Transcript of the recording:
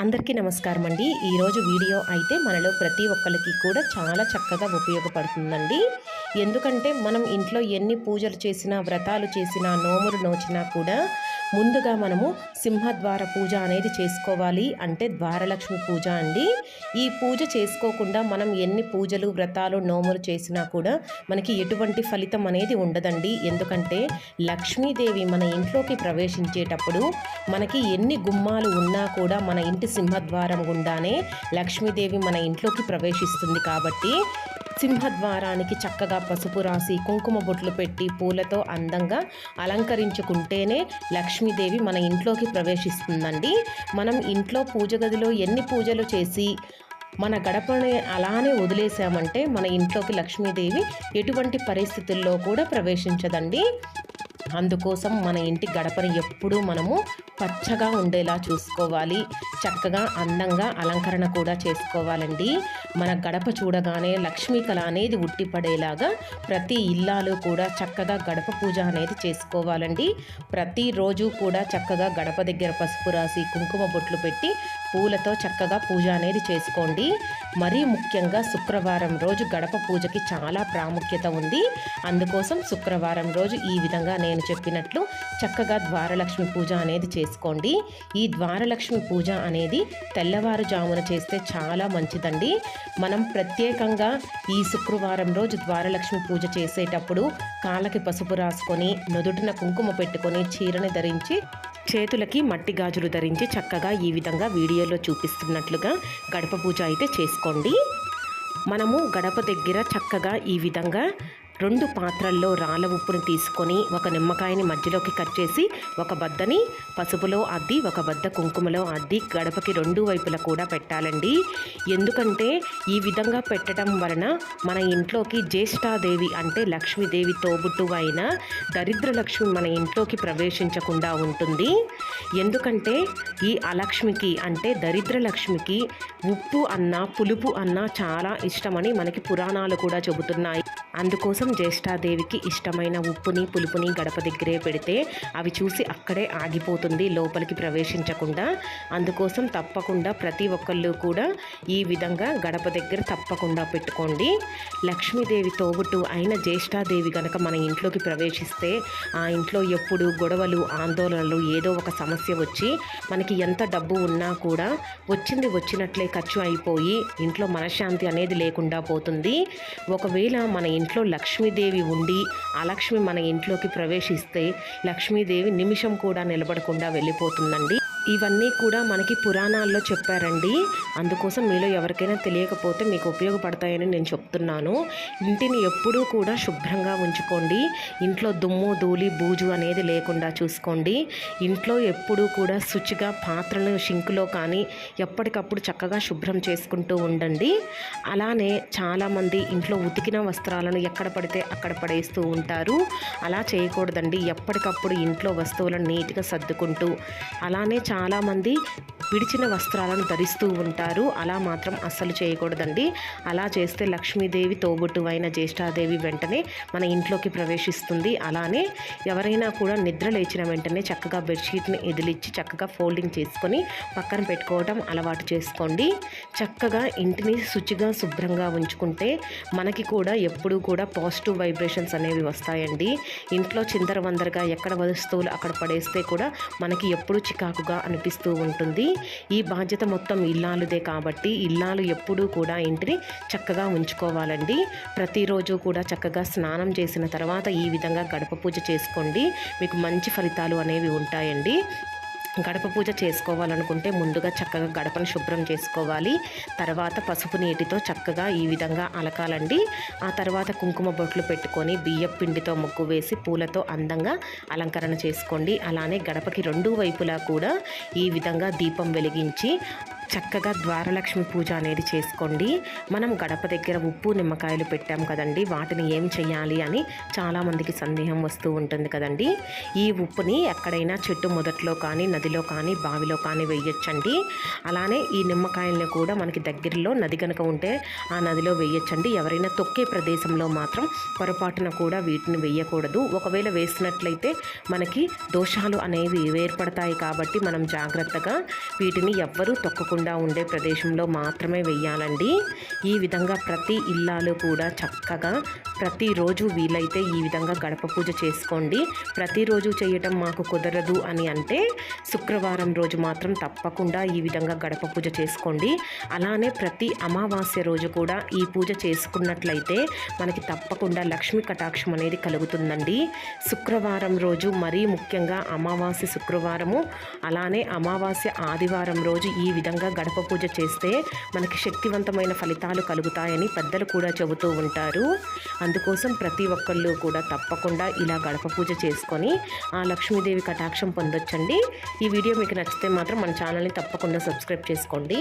అందరికీ నమస్కారం అండి. ఈరోజు వీడియో అయితే మనలో ప్రతి ఒక్కరికి కూడా చాలా చక్కగా ఉపయోగపడుతుందండి. ఎందుకంటే మనం ఇంట్లో ఎన్ని పూజలు చేసినా వ్రతాలు చేసినా నోములు నోచినా కూడా ముందుగా మనము సింహద్వార పూజ అనేది చేసుకోవాలి. అంటే ద్వారలక్ష్మి పూజ అండి. ఈ పూజ చేసుకోకుండా మనం ఎన్ని పూజలు వ్రతాలు నోములు చేసినా కూడా మనకి ఎటువంటి ఫలితం అనేది ఉండదండి. ఎందుకంటే లక్ష్మీదేవి మన ఇంట్లోకి ప్రవేశించేటప్పుడు మనకి ఎన్ని గుమ్మాలు ఉన్నా కూడా మన ఇంటి సింహద్వారం గుండానే లక్ష్మీదేవి మన ఇంట్లోకి ప్రవేశిస్తుంది కాబట్టి సింహద్వారానికి చక్కగా పసుపు రాసి కుంకుమ బొట్లు పెట్టి పూలతో అందంగా అలంకరించుకుంటేనే లక్ష్మీదేవి మన ఇంట్లోకి ప్రవేశిస్తుందండి. మనం ఇంట్లో పూజ గదిలో ఎన్ని పూజలు చేసి మన గడపని అలానే వదిలేసామంటే మన ఇంట్లోకి లక్ష్మీదేవి ఎటువంటి పరిస్థితుల్లో కూడా ప్రవేశించదండి. అందుకోసం మన ఇంటి గడపని ఎప్పుడూ మనము పచ్చగా ఉండేలా చూసుకోవాలి. చక్కగా అందంగా అలంకరణ కూడా చేసుకోవాలండి. మన గడప చూడగానే లక్ష్మీ కళ అనేది ఉట్టిపడేలాగా ప్రతి ఇల్లాలు కూడా చక్కగా గడప పూజ అనేది చేసుకోవాలండి. ప్రతిరోజు కూడా చక్కగా గడప దగ్గర పసుపు రాసి కుంకుమ బొట్లు పెట్టి పూలతో చక్కగా పూజ అనేది చేసుకోండి. మరీ ముఖ్యంగా శుక్రవారం రోజు గడప పూజకి చాలా ప్రాముఖ్యత ఉంది. అందుకోసం శుక్రవారం రోజు ఈ విధంగా నేను చెప్పినట్లు చక్కగా ద్వారలక్ష్మి పూజ అనేది చేసుకోండి. ఈ ద్వారలక్ష్మి పూజ అనేది తెల్లవారుజామున చేస్తే చాలా మంచిదండి. మనం ప్రత్యేకంగా ఈ శుక్రవారం రోజు ద్వారలక్ష్మి పూజ చేసేటప్పుడు కాళ్ళకి పసుపు రాసుకొని నుదుటిన కుంకుమ పెట్టుకొని చీరని ధరించి చేతులకి మట్టి గాజులు ధరించి చక్కగా ఈ విధంగా వీడియోలో చూపిస్తున్నట్లుగా గడప పూజ అయితే చేసుకోండి. మనము గడప దగ్గర చక్కగా ఈ విధంగా రెండు పాత్రల్లో రాళ్ళ ఉప్పుని తీసుకొని ఒక నిమ్మకాయని మధ్యలోకి కట్ చేసి ఒక బద్దని పసుపులో అద్ది ఒక బద్ద కుంకుమలో అద్ది గడపకి రెండు వైపులా కూడా పెట్టాలండి. ఎందుకంటే ఈ విధంగా పెట్టడం వలన మన ఇంట్లోకి జ్యేష్ఠాదేవి అంటే లక్ష్మీదేవి తోబుట్టు అయిన దరిద్ర లక్ష్మి మన ఇంట్లోకి ప్రవేశించకుండా ఉంటుంది. ఎందుకంటే ఈ అలక్ష్మికి అంటే దరిద్ర లక్ష్మికి ఉప్పు అన్న పులుపు అన్న చాలా ఇష్టమని మనకి పురాణాలు కూడా చెబుతున్నాయి. అందుకోసం జ్యేష్ఠాదేవికి ఇష్టమైన ఉప్పుని పులుపుని గడప దగ్గరే పెడితే అవి చూసి అక్కడే ఆగిపోతుంది లోపలికి ప్రవేశించకుండా. అందుకోసం తప్పకుండా ప్రతి ఒక్కళ్ళు కూడా ఈ విధంగా గడప దగ్గర తప్పకుండా పెట్టుకోండి. లక్ష్మీదేవి తోబుట్టు అయిన జ్యేష్ఠాదేవి గనక మన ఇంట్లోకి ప్రవేశిస్తే ఆ ఇంట్లో ఎప్పుడు గొడవలు ఆందోళనలు ఏదో ఒక సమస్య వచ్చి మనకి ఎంత డబ్బు ఉన్నా కూడా వచ్చింది వచ్చినట్లే ఖర్చు అయిపోయి ఇంట్లో మనశ్శాంతి అనేది లేకుండా పోతుంది. ఒకవేళ మన ఇంట్లో లక్ష్మీదేవి ఉండి ఆ లక్ష్మి మన ఇంట్లోకి ప్రవేశిస్తే లక్ష్మీదేవి నిమిషం కూడా నిలబడకుండా వెళ్ళిపోతుందండి. ఇవన్నీ కూడా మనకి పురాణాల్లో చెప్పారండి. అందుకోసం మీలో ఎవరికైనా తెలియకపోతే మీకు ఉపయోగపడతాయని నేను చెప్తున్నాను. ఇంటిని ఎప్పుడూ కూడా శుభ్రంగా ఉంచుకోండి. ఇంట్లో దుమ్ము ధూళి బూజు అనేది లేకుండా చూసుకోండి. ఇంట్లో ఎప్పుడూ కూడా శుచిగా పాత్రలు షింకులో కానీ ఎప్పటికప్పుడు చక్కగా శుభ్రం చేసుకుంటూ ఉండండి. అలానే చాలామంది ఇంట్లో ఉతికిన వస్త్రాలను ఎక్కడ పడితే అక్కడ పడేస్తూ ఉంటారు. అలా చేయకూడదండి. ఎప్పటికప్పుడు ఇంట్లో వస్తువులను నీట్గా సర్దుకుంటూ అలానే చాలా చాలామంది విడిచిన వస్త్రాలను ధరిస్తూ ఉంటారు. అలా మాత్రం అస్సలు చేయకూడదండి. అలా చేస్తే లక్ష్మీదేవి తోబుట్టు అయిన జ్యేష్ఠాదేవి వెంటనే మన ఇంట్లోకి ప్రవేశిస్తుంది. అలానే ఎవరైనా కూడా నిద్ర లేచిన వెంటనే చక్కగా బెడ్షీట్ని ఎదిలిచ్చి చక్కగా ఫోల్డింగ్ చేసుకొని పక్కన పెట్టుకోవడం అలవాటు చేసుకోండి. చక్కగా ఇంటిని శుచిగా శుభ్రంగా ఉంచుకుంటే మనకి కూడా ఎప్పుడూ కూడా పాజిటివ్ వైబ్రేషన్స్ అనేవి వస్తాయండి. ఇంట్లో చిందరవందరగా ఎక్కడ వస్తువులు అక్కడ పడేస్తే కూడా మనకి ఎప్పుడూ చికాకుగా అనిపిస్తూ ఉంటుంది. ఈ బాధ్యత మొత్తం ఇల్లాలుదే కాబట్టి ఇల్లాలు ఎప్పుడూ కూడా ఇంటిని చక్కగా ఉంచుకోవాలండి. ప్రతిరోజు కూడా చక్కగా స్నానం చేసిన తర్వాత ఈ విధంగా గడప పూజ చేసుకోండి. మీకు మంచి ఫలితాలు అనేవి ఉంటాయండి. గడప పూజ చేసుకోవాలనుకుంటే ముందుగా చక్కగా గడపను శుభ్రం చేసుకోవాలి. తర్వాత పసుపు నీటితో చక్కగా ఈ విధంగా అలకాలండి. ఆ తర్వాత కుంకుమ బొట్లు పెట్టుకొని బియ్యం పిండితో ముగ్గు వేసి పూలతో అందంగా అలంకరణ చేసుకోండి. అలానే గడపకి రెండు వైపులా కూడా ఈ విధంగా దీపం వెలిగించి చక్కగా ద్వారలక్ష్మి పూజ అనేది చేసుకోండి. మనం గడప దగ్గర ఉప్పు నిమ్మకాయలు పెట్టాం కదండి. వాటిని ఏం చేయాలి అని చాలామందికి సందేహం వస్తూ ఉంటుంది కదండి. ఈ ఉప్పుని ఎక్కడైనా చెట్టు మొదట్లో కానీ నదిలో కానీ బావిలో కానీ వేయొచ్చండి. అలానే ఈ నిమ్మకాయలను కూడా మనకి దగ్గరలో నది కనుక ఉంటే ఆ నదిలో వేయొచ్చండి. ఎవరైనా తొక్కే ప్రదేశంలో మాత్రం పొరపాటున కూడా వీటిని వేయకూడదు. ఒకవేళ వేసినట్లయితే మనకి దోషాలు అనేవి ఏర్పడతాయి కాబట్టి మనం జాగ్రత్తగా వీటిని ఎవ్వరూ తొక్కకుండా ఉండే ప్రదేశంలో మాత్రమే వేయాలండి ఈ విధంగా ప్రతి ఇల్లాలు కూడా చక్కగా ప్రతిరోజు వీలైతే ఈ విధంగా గడప పూజ చేసుకోండి. ప్రతిరోజు చేయటం మాకు కుదరదు అని అంటే శుక్రవారం రోజు మాత్రం తప్పకుండా ఈ విధంగా గడప పూజ చేసుకోండి. అలానే ప్రతి అమావాస్య రోజు కూడా ఈ పూజ చేసుకున్నట్లయితే మనకి తప్పకుండా లక్ష్మీ కటాక్షం అనేది కలుగుతుందండి. శుక్రవారం రోజు మరీ ముఖ్యంగా అమావాస్య శుక్రవారము అలానే అమావాస్య ఆదివారం రోజు ఈ విధంగా గడప పూజ చేస్తే మనకి శక్తివంతమైన ఫలితాలు కలుగుతాయని పెద్దలు కూడా చెబుతూ ఉంటారు. అందుకోసం ప్రతి ఒక్కళ్ళు కూడా తప్పకుండా ఇలా గడప పూజ చేసుకొని ఆ లక్ష్మీదేవి కటాక్షం పొందొచ్చండి. ఈ వీడియో మీకు నచ్చితే మాత్రం మన ఛానల్ని తప్పకుండా సబ్స్క్రైబ్ చేసుకోండి.